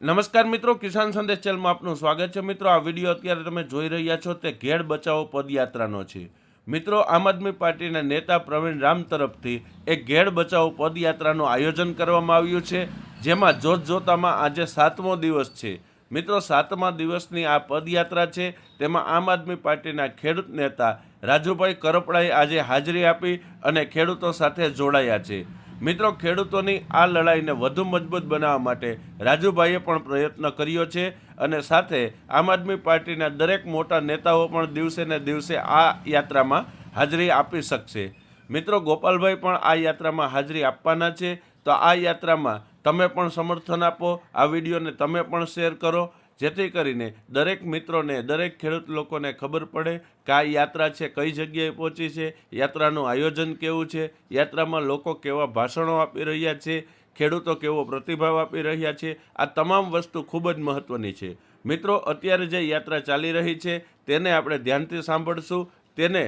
નમસ્કાર મિત્રો, કિસાન સંદેશ ચેનલમાં આપનું સ્વાગત છે. મિત્રો, આ વીડિયો અત્યારે તમે જોઈ રહ્યા છો તે ઘેડ બચાવો પદયાત્રાનો છે. મિત્રો, આમ આદમી પાર્ટીના નેતા પ્રવીણ રામ તરફથી એક ઘેડ બચાવો પદયાત્રાનું આયોજન કરવામાં આવ્યું છે, જેમાં જોત જોતામાં આજે સાતમો દિવસ છે. મિત્રો, સાતમા દિવસની આ પદયાત્રા છે, તેમાં આમ આદમી પાર્ટીના ખેડૂત નેતા રાજુભાઈ કરપડાએ આજે હાજરી આપી અને ખેડૂતો સાથે જોડાયા છે. મિત્રો, ખેડૂતોની આ લડાઈને વધુ મજબૂત બનાવવા માટે રાજુભાઈએ પણ પ્રયત્ન કર્યો છે અને સાથે આમ આદમી પાર્ટીના દરેક મોટા નેતાઓ પણ દિવસે ને દિવસે આ યાત્રામાં હાજરી આપી શકશે. મિત્રો, ગોપાલભાઈ પણ આ યાત્રામાં હાજરી આપવાના છે. તો આ યાત્રામાં તમે પણ સમર્થન આપો, આ વિડીયોને તમે પણ શેર કરો. જેથી કરીને દરેક મિત્રોને, દરેક ખેડૂત લોકોને ખબર પડે કે આ યાત્રા છે, કઈ જગ્યાએ પહોંચી છે, યાત્રાનું આયોજન કેવું છે, યાત્રામાં લોકો કેવા ભાષણો આપી રહ્યા છે, ખેડૂતો કેવો પ્રતિભાવ આપી રહ્યા છે, આ તમામ વસ્તુ ખૂબ જ મહત્ત્વની છે. મિત્રો, અત્યારે જે યાત્રા ચાલી રહી છે, તેને આપણે ધ્યાનથી સાંભળશું, તેને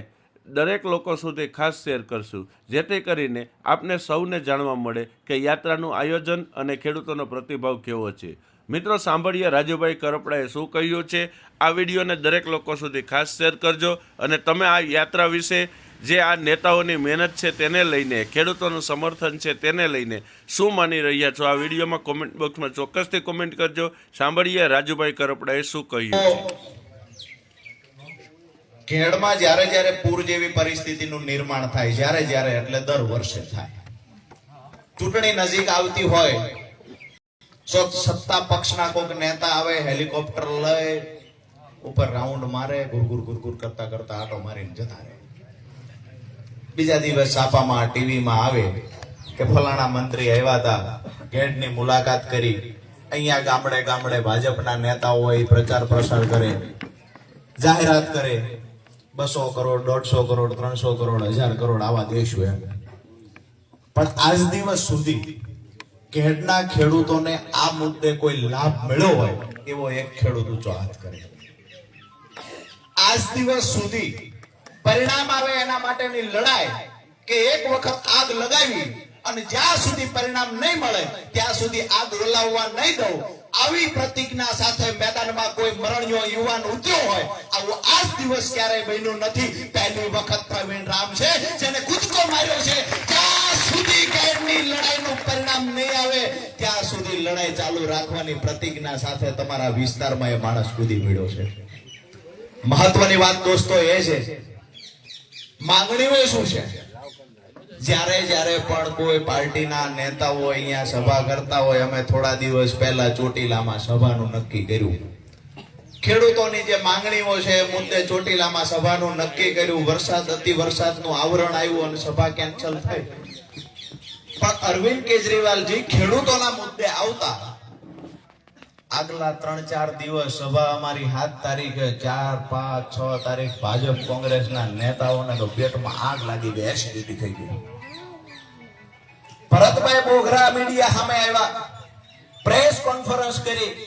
દરેક લોકો સુધી ખાસ શેર કરશું, જેથી કરીને આપને સૌને જાણવા મળે કે યાત્રાનું આયોજન અને ખેડૂતોનો પ્રતિભાવ કેવો છે. મિત્રો, સાંભળીએ રાજુભાઈ કરપડાએ શું કહ્યું છે? આ વિડીયોને દરેક લોકો સુધી ખાસ શેર કરજો અને તમે આ યાત્રા વિશે જે આ નેતાઓની મહેનત છે તેને લઈને, ખેડૂતોનું સમર્થન છે તેને લઈને શું માની રહ્યા છો? આ વિડીયોમાં કોમેન્ટ બોક્સમાં ચોક્કસથી કોમેન્ટ કરજો. સાંભળીએ રાજુભાઈ કરપડાએ શું કહ્યું છે. ખેડમાં જ્યારે જ્યારે પૂર જેવી પરિસ્થિતિનું નિર્માણ થાય, જ્યારે જ્યારે એટલે દર વર્ષે થાય. ચૂંટણી નજીક આવતી હોય સત્તા પક્ષના કોઈક નેતા આવે, હેલિકોપ્ટર લઈ, ઉપર રાઉન્ડ મારે ગુરગુર ગુરગુર કરતા કરતા આટો મારીને જતા રહે. બીજા દિવસ છાપામાં ટીવીમાં આવે કે ફલાણા મંત્રી આવ્યા હતા, ગેટની મુલાકાત કરી. અહીંયા ગામડે ગામડે ભાજપના નેતાઓ હોય, પ્રચાર પ્રસાર કરે, જાહેરાત કરે. બસો કરોડ, દોઢસો કરોડ, ત્રણસો કરોડ, હજાર કરોડ આવા દેશું એમ. પણ આજ દિવસ સુધી ખેડના ખેડૂતોને આ મુદ્દે કોઈ લાભ મળ્યો હોય, એવો એક ખેડૂત ઊંચો હાથ કરે. આજ દિવસ સુધી પરિણામ આવે એના માટેની લડાઈ કે એક વખત આગ લગાવી અને જ્યાં સુધી પરિણામ નહીં મળે, ત્યાં સુધી આગ ઓલાવવા નહીં દઉં, આવી પ્રતિજ્ઞા સાથે મેદાનમાં કોઈ મરણ્યો યુવાન ઉતર્યો હોય, આવું આજ દિવસ ક્યારેય બન્યું નથી. પહેલી વખત પ્રવીણ રામ છે, જેને કૂદકો માર્યો છે. સુધી કાયમની લડાઈનું પરિણામ નહીં આવે, ત્યાં સુધી લડાઈ ચાલુ રાખવાની પ્રતિજ્ઞા સાથે તમારા વિસ્તારમાં એ માણસ કૂદી મળ્યો છે. મહત્વની વાત દોસ્તો એ છે, માંગણીઓ શું છે? જ્યારે જ્યારે પણ કોઈ પાર્ટીના નેતાઓ અહીંયા સભા કરતા હોય, અમે થોડા દિવસ પહેલા ચોટીલામાં સભાનું નક્કી કર્યું. ખેડૂતોની જે માંગણીઓ છે મુદ્દે ચોટીલામાં સભાનું નક્કી કર્યું. વરસાદ અતિ વરસાદનું આવરણ આવ્યું અને સભા કેન્સલ થઈ. પણ અરવિંદ કેજરીવાલજી ખેડૂતોના મુદ્દે આવતા. આગલા ત્રણ ચાર દિવસ સભા અમારી સાત તારીખે, ચાર, પાંચ, છ તારીખ ભાજપ કોંગ્રેસના નેતાઓને તો પેટમાં આગ લાગી ગઈ એસિડિટી થઈ ગઈ. ભરતભાઈ બોઘરા મીડિયા સામે આવ્યા. પ્રેસ કોન્ફરન્સ કરી.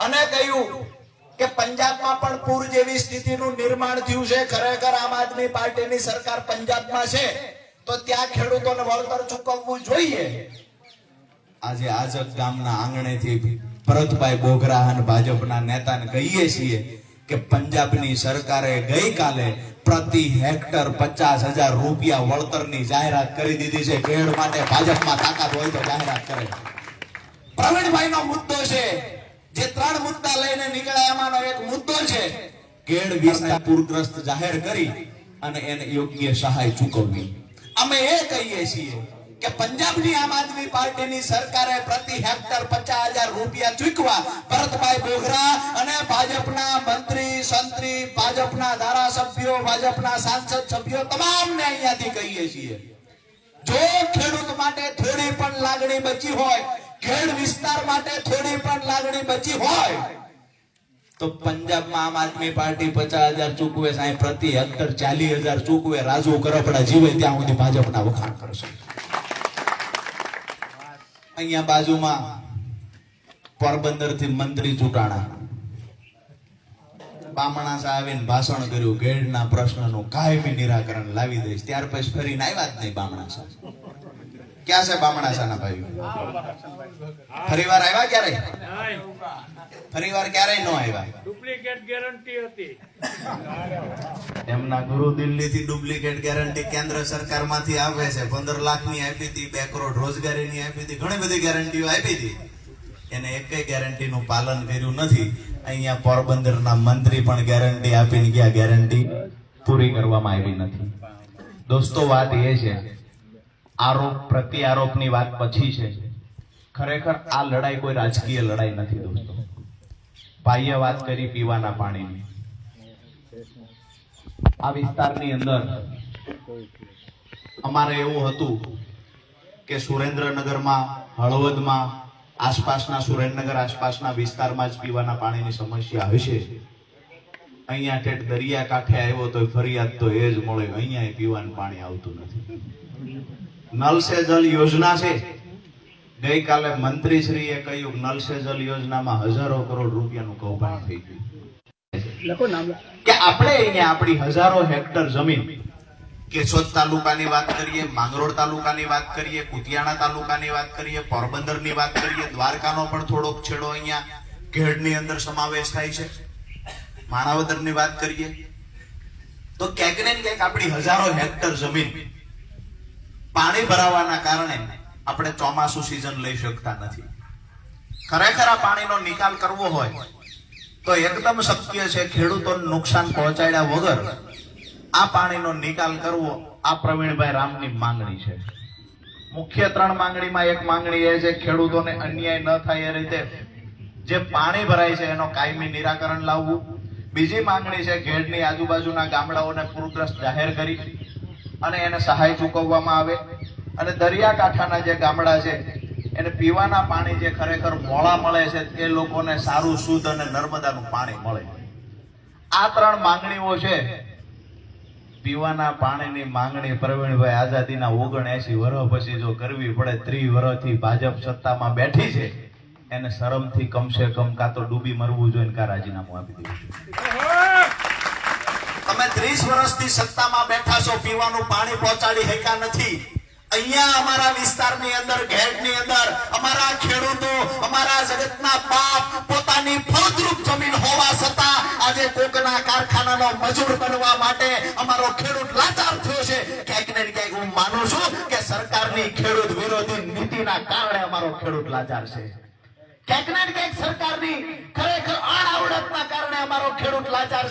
અને કહ્યું કે પંજાબમાં પણ પૂર જેવી સ્થિતિનું નિર્માણ થયું છે. ખરેખર આમ આદમી પાર્ટીની સરકાર પંજાબમાં છે. તો ત્યાં ખેડૂતોને વળતર ચૂકવવું જોઈએ. આજે આજક ગામના આંગણેથી ભરતભાઈ બોઘરા અને ભાજપના નેતાને કહીએ છીએ કે પંજાબની સરકારે ગઈકાલે પ્રતિ હેક્ટર પચાસ હજાર રૂપિયા વળતરની જાહેરાત કરી દીધી છે. ખેડ માટે ભાજપમાં તાકાત હોય તો જાહેરાત કરે. પ્રવીણભાઈ નો મુદ્દો છે. જે ત્રણ મુદ્દા લઈને નીકળ્યા એમાંનો એક મુદ્દો છે. કેડ વિસ્તાર પૂરગ્રસ્ત જાહેર કરી અને એને યોગ્ય સહાય ચૂકવવી. અમે એ કહીએ છીએ કે પંજાબની આમ આદમી પાર્ટીની સરકારે પ્રતિ હેક્ટર પચાસ હજાર રૂપિયા ચૂકવા ભરતભાઈ બોઘરા અને ભાજપના મંત્રી, સંત્રી, ભાજપના ધારાસભ્યો, ભાજપના સાંસદ સભ્યો તમામને અહીંયાથી કહીએ છીએ. જો ખેડૂત માટે થોડી પણ લાગણી બચી હોય, ખેડ વિસ્તાર માટે થોડી પણ લાગણી બચી હોય તો પંજાબમાં આમ આદમી પાર્ટી પચાસ હજાર ચૂકવે સાહેબ, પ્રતિ હેક્ટર ચાલીસ હજાર ચૂકવે, રાજુ કરપડા જીવે, ત્યાં સુધી ભાજપના વખાણ કરશે. અહીંયા બાજુમાં પોરબંદરથી મંત્રી ચૂંટાણા. બામણા સાહેબે ભાષણ કર્યું ગેડના પ્રશ્નનું કાયમી નિરાકરણ લાવી દઈશ. ત્યાર પછી ફરીને આવ્યા જ નહીં બામણા સાહેબ. ક્યાં છે બામણાસાના ભાઈઓ? ફરીવાર આવ્યા ક્યારે ફરીવાર ક્યારે નો આવ્યા? ડુપ્લિકેટ ગેરંટી હતી. એમના ગુરુ દિલ્હીથી ડુપ્લિકેટ ગેરંટી કેન્દ્ર સરકારમાંથી આવે છે. પંદર લાખની આપી હતી બે કરોડ રોજગારીની આપી હતી ઘણી બધી ગેરંટીઓ આપી હતી. એને એકેય ગેરંટીનું પાલન કર્યું નથી. અહીંયા પોરબંદરના મંત્રી પણ ગેરંટી આપીને ગયા. ગેરંટી પૂરી કરવામાં આવી નથી. દોસ્તો વાત એ છે આરોપ પ્રતિ આરોપની વાત પછી છે. ખરેખર આ લડાઈ કોઈ રાજકીય લડાઈ નથી, દોસ્તો. ભાઈએ વાત કરી પીવાના પાણીની. આ વિસ્તારની અંદર અમારે એવું હતું કે સુરેન્દ્રનગરમાં, હળવદમાં, આસપાસના સુરેન્દ્રનગર આસપાસના વિસ્તારમાં જ પીવાના પાણીની સમસ્યા હશે અહીંયા ઠેઠ દરિયા કાંઠે આવ્યો તો ફરિયાદ તો એ જ મળે અહીંયા પીવાનું પાણી આવતું નથી. નલ સે જલ યોજના છે. ગઈકાલે મંત્રીશ્રીએ કહ્યું નલ સે જલ યોજનામાં હજારો કરોડ રૂપિયાનું કૌભાંડ થઈ ગયું. કે આપણે અહીંયા આપણી હજારો હેક્ટર જમીન કેશોદ તાલુકાની વાત કરીએ માંગરોળ તાલુકાની વાત કરીએ કુતિયાણા તાલુકાની વાત કરીએ પોરબંદરની વાત કરીએ દ્વારકાનો પણ થોડોક છેડો અહીંયા ઘેડની અંદર સમાવેશ થાય છે. માણાવદરની વાત કરીએ તો ક્યાંક ને ક્યાંક આપણી હજારો હેક્ટર જમીન પાણી ભરાવાના કારણે આપણે ચોમાસું સિઝન લઈ શકતા નથી. ખરેખર આ પાણીનો નિકાલ કરવો હોય, તો એકદમ શક્ય છે ખેડૂતોને નુકસાન પહોંચાડ્યા વગર આ પાણીનો નિકાલ કરવો આ પ્રવીણભાઈ રામની માંગણી છે. મુખ્ય ત્રણ માંગણીમાં એક માંગણી એ છે, ખેડૂતોને અન્યાય ન થાય એ રીતે જે પાણી ભરાય છે એનો કાયમી નિરાકરણ લાવવું. બીજી માંગણી છે ઘેડની આજુબાજુના ગામડાઓને પૂરગ્રસ્ત જાહેર કરી. અને એને સહાય ચૂકવવામાં આવે. અને દરિયાકાંઠાના જે ગામડા છે, એને પીવાના પાણી જે ખરેખર મોળા મળે છે એ લોકોને સારું, શુદ્ધ અને નર્મદાનું પાણી મળે. આ ત્રણ માંગણીઓ છે. પીવાના પાણીની માંગણી પ્રવીણભાઈ આઝાદીના ઓગણએસી વર્ષ પછી જો કરવી પડે ત્રીસ વર્ષથી ભાજપ સત્તામાં બેઠી છે, એને શરમથી કમસે કમ કાં તો ડૂબી મરવું જોઈએ કાં રાજીનામું આપી દેવું ત્રીસ વર્ષથી સત્તામાં બેઠા છો, પીવાનું પાણી પહોંચાડી શક્યા નથી. અહીંયા અમારા વિસ્તારની અંદર ઘેડની અંદર, અમારા ખેડૂતો, અમારા જગતના બાપ પોતાની ફળદ્રુપ જમીન હોવા છતાં આજે કોકના કારખાનાનો મજૂર બનવા માટે અમારો ખેડૂત લાચાર થયો છે. ક્યાંક ને ક્યાંક હું માનું છું કે સરકારની ખેડૂત વિરોધી નીતિના કારણે અમારો ખેડૂત લાચાર છે. ક્યાંક ને ક્યાંક સરકારની ખેડૂત લાચાર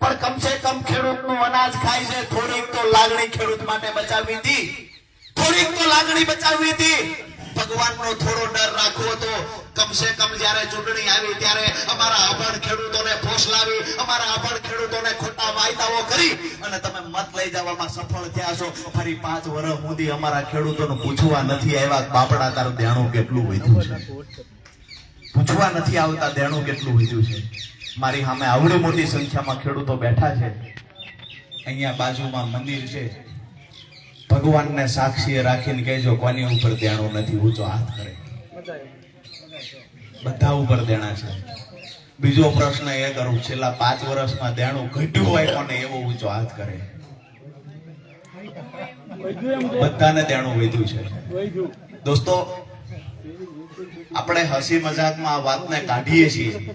પણ કમસે કમ ખેડૂતનું અનાજ ખાય છે, થોડીક તો લાગણી ખેડૂત માટે બચાવી હતી. થોડીક તો લાગણી બચાવી હતી. ભગવાનનો થોડો ડર રાખવો તો કમસે કમ જ્યારે ચૂંટણી આવી ત્યારે અમારા અભણ ખેડૂતોને ફોસલાવી, અમારા અભણ ખેડૂતોને ખોટા વાયદાઓ કરી અને તમે મત લઈ જવામાં સફળ થયા છો. ફરી પાંચ વર્ષ સુધી અમારા ખેડૂતોને પૂછવા નથી આવ્યા બાપડા, તારું દેણું કેટલું વધ્યું છે? પૂછવા નથી આવતા દેણું કેટલું વધ્યું છે? મારી સામે આવડી મોટી સંખ્યામાં ખેડૂતો બેઠા છે. અહીંયા બાજુમાં મંદિર છે. ભગવાનને સાક્ષી રાખીને કહેજો, કોની ઉપર દેણું નથી? ઊંચો હાથ કરે. બધા ઉપર દેણા છે. બીજો પ્રશ્ન એ કરું, છેલ્લા પાંચ વર્ષમાં દેણું ઘટ્યું હોય કોને એવો ઊંચો હાથ કરે. બધાને દેણું વધ્યું છે. દોસ્તો, આપણે હસી મજાકમાં આ વાતને કાઢીએ છીએ.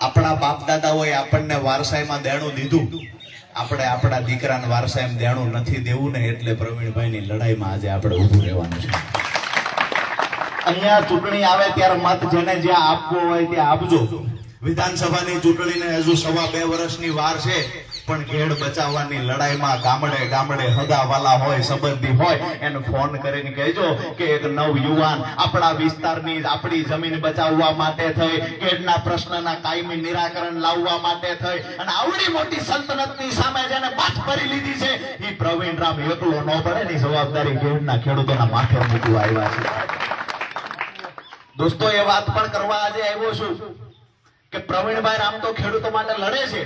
આપણા બાપ દાદાઓએ આપણને વારસાઈમાં દેણું દીધું. આપણે આપણા દીકરાને એમ દેણું નથી દેવું ને એટલે પ્રવીણભાઈની લડાઈમાં આજે આપણે ઊભું રહેવાનું છે. અહીંયા ચૂંટણી આવે ત્યારે મત જેને જ્યાં આપવો હોય ત્યાં આપજો. વિધાનસભાની ચૂંટણીને હજુ સવા બે વર્ષની વાર છે. પણ ઘેડ બચાવવાની લડાઈમાં ગામડે ગામડે હગાવાલા હોય, સંબંધી હોય, એને ફોન કરીને કહેજો કે એક નવ યુવાન આપણા વિસ્તારની આપણી જમીન બચાવવા માટે થઈ ઘેડના પ્રશ્નના કાયમી નિરાકરણ લાવવા માટે થઈ, અને આવડી મોટી સલ્તનતની સામે જેને બાથ ભરી લીધી છે. એ પ્રવીણ રામ એકલો ન પડે ની જવાબદારી ઘેડના ખેડૂતોના માથે મૂકવા આવ્યા છે. દોસ્તો, એ વાત પણ કરવા આજે આવ્યો છું કે પ્રવીણભાઈ રામ તો ખેડૂતો માટે લડે છે.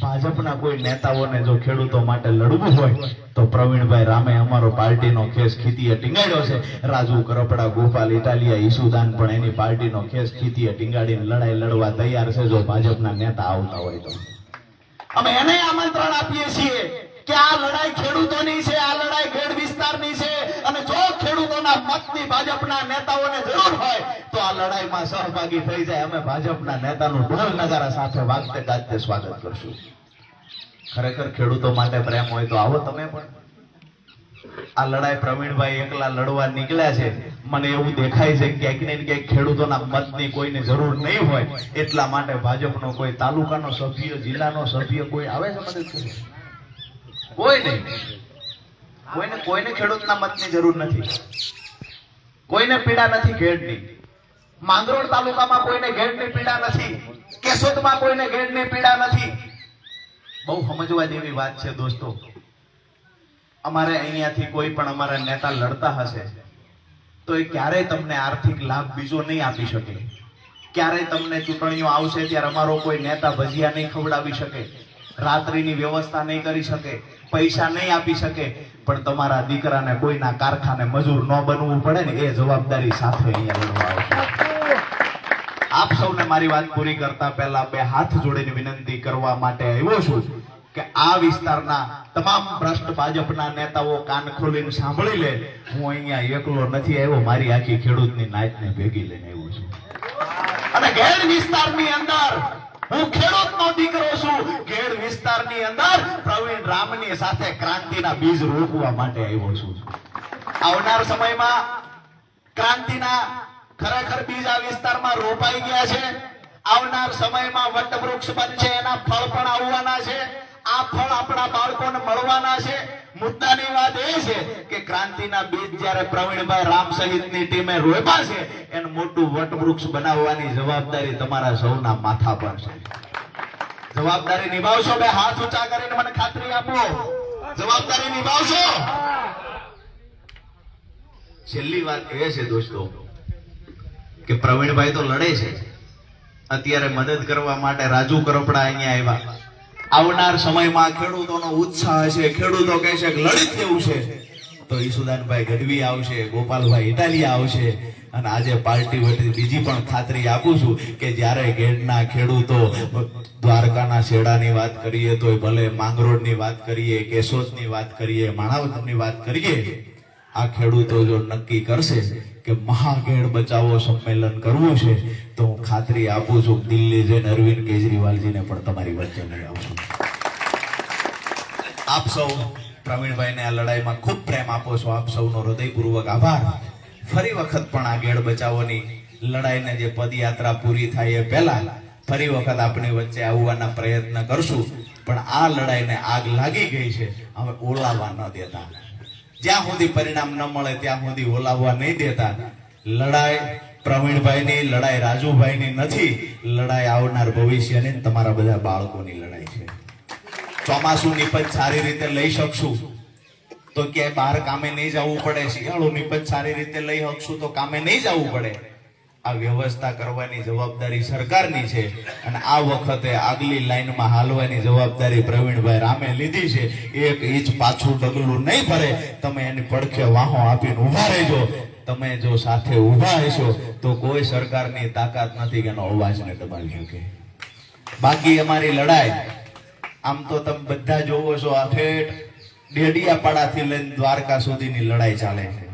ભાજપના કોઈ નેતાઓને જો ખેડૂતો માટે લડવું હોય, તો પ્રવીણભાઈ રામે અમારો પાર્ટીનો ખેસ ખીતીએ ટીંગાડ્યો છે. રાજુ કરપડા, ગોપાલ ઇટાલિયા, ઈસુદાન પણ એની પાર્ટીનો ખેસ ખીતીએ ટીંગાડીને લડાઈ લડવા તૈયાર છે જો ભાજપના નેતા આવતા હોય તો. અમે એને આમંત્રણ આપીએ છીએ. કે આ લડાઈ ખેડૂતોની છે, આ લડાઈ ખેડ વિસ્તારની છે. અને જો ખેડૂતોના મતની ભાજપના નેતાઓને જરૂર હોય, તો આ લડાઈમાં સહભાગી થઈ જાય. અમે ભાજપના નેતાનું સાથે વાગતે ગાજતે સ્વાગત કરશું. ખરેખર ખેડૂતો માટે પ્રેમ હોય તો આવો તમે પણ. આ લડાઈ પ્રવીણભાઈ એકલા લડવા નીકળ્યા છે. મને એવું દેખાય છે ક્યાંક ને ક્યાંક ખેડૂતોના મતની કોઈને જરૂર નહીં હોય. એટલા માટે ભાજપનો કોઈ તાલુકાનો સભ્ય, જિલ્લાનો સભ્ય કોઈ આવે છે મદદ? કોઈ નહીં. કોઈને કોઈને ખેડૂતના મતની જરૂર નથી. કોઈને પીડા નથી ઘેડની માંગરોળ તાલુકામાં કોઈને ઘેડની પીડા નથી. કેશોદમાં કોઈને ઘેડની પીડા નથી. બહુ સમજવા જેવી વાત છે દોસ્તો. અમારે અહીંયાથી કોઈ પણ અમારા નેતા લડતા હશે, તો એ ક્યારેય તમને આર્થિક લાભ બીજો નહીં આપી શકે. ક્યારેય તમને ચૂંટણીઓ આવશે ત્યારે અમારો કોઈ નેતા ભજીયા નહીં ખવડાવી શકે. રાત્રિની વ્યવસ્થા નહીં કરી શકે, પૈસા નહીં આપી શકે, પણ તમારા દીકરાને કોઈના કારખાને મજૂર ન બનવું પડે ને એ જવાબદારી સાથે અહીંયા આપ સૌને મારી વાત પૂરી કરતા પહેલા બે હાથ જોડીને વિનંતી કરવા માટે આવ્યો છું કે આ વિસ્તારના તમામ ભ્રષ્ટ ભાજપના નેતાઓ કાન ખોલીને સાંભળી લે. હું અહીંયા એકલો નથી આવ્યો, મારી આખી ખેડૂતની નાચને ભેગી લઈને આવ્યો છું. અને ઘેડ વિસ્તારની અંદર હું ખેડૂતનો દીકરો છું. ઘેડ વિસ્તારની અંદર પ્રવીણ રામની સાથે ક્રાંતિના બીજ રોપવા માટે આવ્યો છું. આવનાર સમયમાં ક્રાંતિના ખરેખર બીજ આ વિસ્તારમાં રોપાઈ ગયા છે. આવનાર સમયમાં વટવૃક્ષ બનશે, એના ફળ પણ આવવાના છે. આ ફળ આપણા બાળકોને મળવાના છે. મુદ્દાની વાત એ છે કે ક્રાંતિના બીજ જ્યારે પ્રવીણભાઈ રામ સહિતની ટીમે રોપા છે, એને મોટું વટવૃક્ષ બનાવવાની જવાબદારી તમારા સૌના માથા પર છે. જવાબદારી નિભાવશો બે હાથ ઊંચા કરીને મને ખાતરી આપો. જવાબદારી નિભાવશો. છેલ્લી વાત એ છે દોસ્તો કે પ્રવીણભાઈ તો લડે છે. અત્યારે મદદ કરવા માટે રાજુ કરપડા અહીંયા આવ્યા. આવનાર સમયમાં ખેડૂતોનો ઉત્સાહ છે ખેડૂતો કહે છે કે લડી જ છે. તો ઈસુદાનભાઈ ગઢવી આવશે, ગોપાલભાઈ ઇટાલિયા આવશે અને આજે પાર્ટી વતી બીજી પણ ખાતરી આપું છું કે જ્યારે ગેડના ખેડૂતો દ્વારકાના શેડાની વાત કરીએ તો ભલે માંગરોળની વાત કરીએ, કેશોદની વાત કરીએ માણાવદરની વાત કરીએ, આ ખેડૂતો જો નક્કી કરશે કે મહાગેડ બચાવો સંમેલન કરવું છે તો હું ખાતરી આપું છું દિલ્હી જઈને, અરવિંદ કેજરીવાલજીને પણ તમારી વચ્ચે લઈ આવશું આપ સૌ પ્રવીણભાઈને આ લડાઈમાં ખૂબ પ્રેમ આપો છો. આપ સૌનો હૃદયપૂર્વક આભાર. ફરી વખત પણ આ ગેડ બચાવોની લડાઈને જે પદયાત્રા પૂરી થાય એ પહેલા ફરી વખત આપણી વચ્ચે આવવાના પ્રયત્ન કરશું. પણ આ લડાઈને આગ લાગી ગઈ છે. હવે ઓલાવવા ન દેતા. જ્યાં સુધી પરિણામ ન મળે, ત્યાં સુધી ઓલાવવા નહીં દેતા. લડાઈ પ્રવીણભાઈની લડાઈ, રાજુભાઈની નથી. લડાઈ આવનાર ભવિષ્યની તમારા બધા બાળકોની લડાઈ છે. ચોમાસું નિપજ સારી રીતે લઈ શકશું. તો ક્યાંય બહાર કામે નહીં જવું પડે, શિયાળુ નિપજ સારી રીતે લઈ શકશું તો કામે નહીં જવું પડે. આ વ્યવસ્થા કરવાની જવાબદારી સરકારની છે અને આ વખતે આગલી લાઈનમાં હાલવાની જવાબદારી પ્રવીણભાઈ રામે લીધી છે. એક ઇંચ પાછું ડગલું નહીં ભરે. તમે એની પડખે વાહો આપીને ઊભા રહેજો. તમે જો સાથે ઊભા હશો, તો કોઈ સરકારની તાકાત નથી કે એનો અવાજને દબાવી શકે. બાકી અમારી લડાઈ, આમ તો તમે બધા જોવો છો, આ ઠેઠ ડેડિયાપાડાથી લઈને દ્વારકા સુધીની લડાઈ ચાલે છે.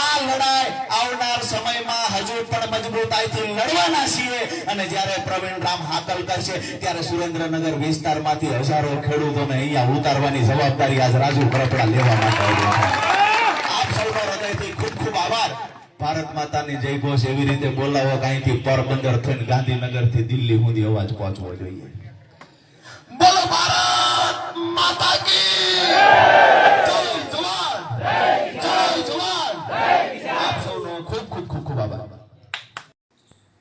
આ લડાઈ આવનાર સમયમાં હજુ પણ મજબૂતાઈથી લડવાના છીએ. અને જ્યારે પ્રવીણ રામ હાકલ કરશે, ત્યારે સુરેન્દ્રનગર વિસ્તારમાંથી હજારો ખેડૂતોને અહીંયા ઉતારવાની જવાબદારી આજ રાજુ કરપડા લેવા માટે આપ સૌનો હૃદયથી ખૂબ ખૂબ આભાર. ભારત માતાની જય ઘોષ. એવી રીતે બોલાવો કે અહીંથી પોરબંદર થઈને ગાંધીનગરથી દિલ્હી સુધી અવાજ પહોંચવો જોઈએ. બોલો ભારત માતા કી જય જવાન જય જવાન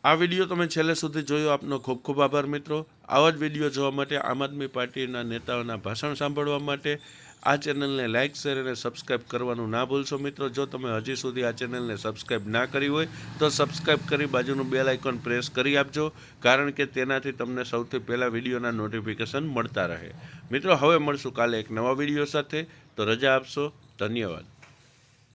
આ વીડિયો તમે છેલ્લે સુધી જોયો આપનો ખૂબ ખૂબ આભાર મિત્રો. આવા જ વીડિયો જોવા માટે આમ આદમી પાર્ટીના નેતાઓના ભાષણ સાંભળવા માટે આ ચેનલને લાઇક શેર અને સબસ્ક્રાઇબ કરવાનું ના ભૂલશો મિત્રો. જો તમે હજી સુધી આ ચેનલને સબસ્ક્રાઇબ ના કરી હોય, તો સબસ્ક્રાઇબ કરી બાજુનું બેલ આઇકોન પ્રેસ કરી આપજો, કારણ કે તેનાથી તમને સૌથી પહેલાં વિડીયોના નોટિફિકેશન મળતા રહે. મિત્રો, હવે મળશું કાલે એક નવા વીડિયો સાથે. તો રજા આપશો. ધન્યવાદ.